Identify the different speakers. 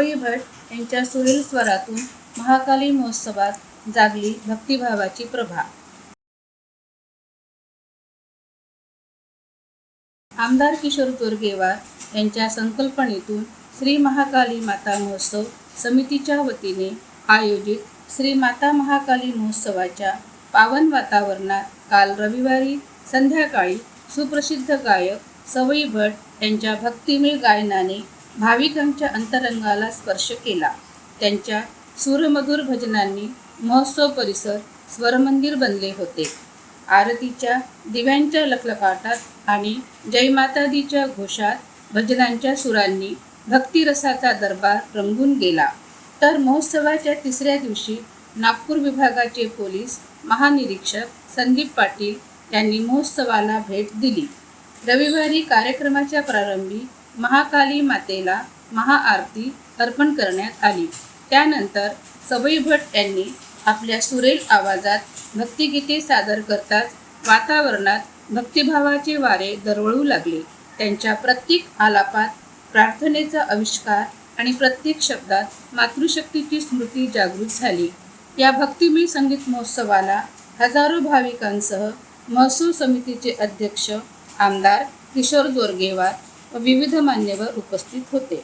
Speaker 1: यांच्या सुरील स्वरातून महाकाली महोत्सवात जागली भक्तिभावाची प्रभा. आमदार किशोर तोरगेवार यांच्या संकल्पनेतून श्री महाकाली माता महोत्सव समितीच्या वतीने आयोजित श्री माता महाकाली महोत्सवाच्या पावन वातावरणात काल रविवारी संध्याकाळी सुप्रसिद्ध गायक सवई भट यांच्या भक्तिमय गायनाने भाविकांच्या अंतरंगाला स्पर्श केला. त्यांच्या सूरमधुर भजनांनी महोत्सव परिसर स्वरमंदिर बनले होते. आरतीच्या दिव्यांच्या लखलकाटात आणि जयमातादीच्या घोषात भजनांच्या सुरांनी भक्तिरसाचा दरबार रंगून गेला. तर महोत्सवाच्या तिसऱ्या दिवशी नागपूर विभागाचे पोलीस महानिरीक्षक संदीप पाटील यांनी महोत्सवाला भेट दिली. रविवारी कार्यक्रमाच्या प्रारंभी महाकाली मातेला महाआरती अर्पण करण्यात आली. त्यानंतर सवई भट यांनी आपल्या सुरेल आवाजात भक्तिगीते सादर करताच वातावरणात भक्तिभावाचे वारे दरवळू लागले. त्यांच्या प्रत्येक आलापात प्रार्थनेचा आविष्कार आणि प्रत्येक शब्दात मातृशक्तीची स्मृती जागृत झाली. या भक्तिमय संगीत महोत्सवाला हजारो भाविकांसह महसूल समितीचे अध्यक्ष आमदार किशोर जोरगेवार विविध मान्यवर उपस्थित होते.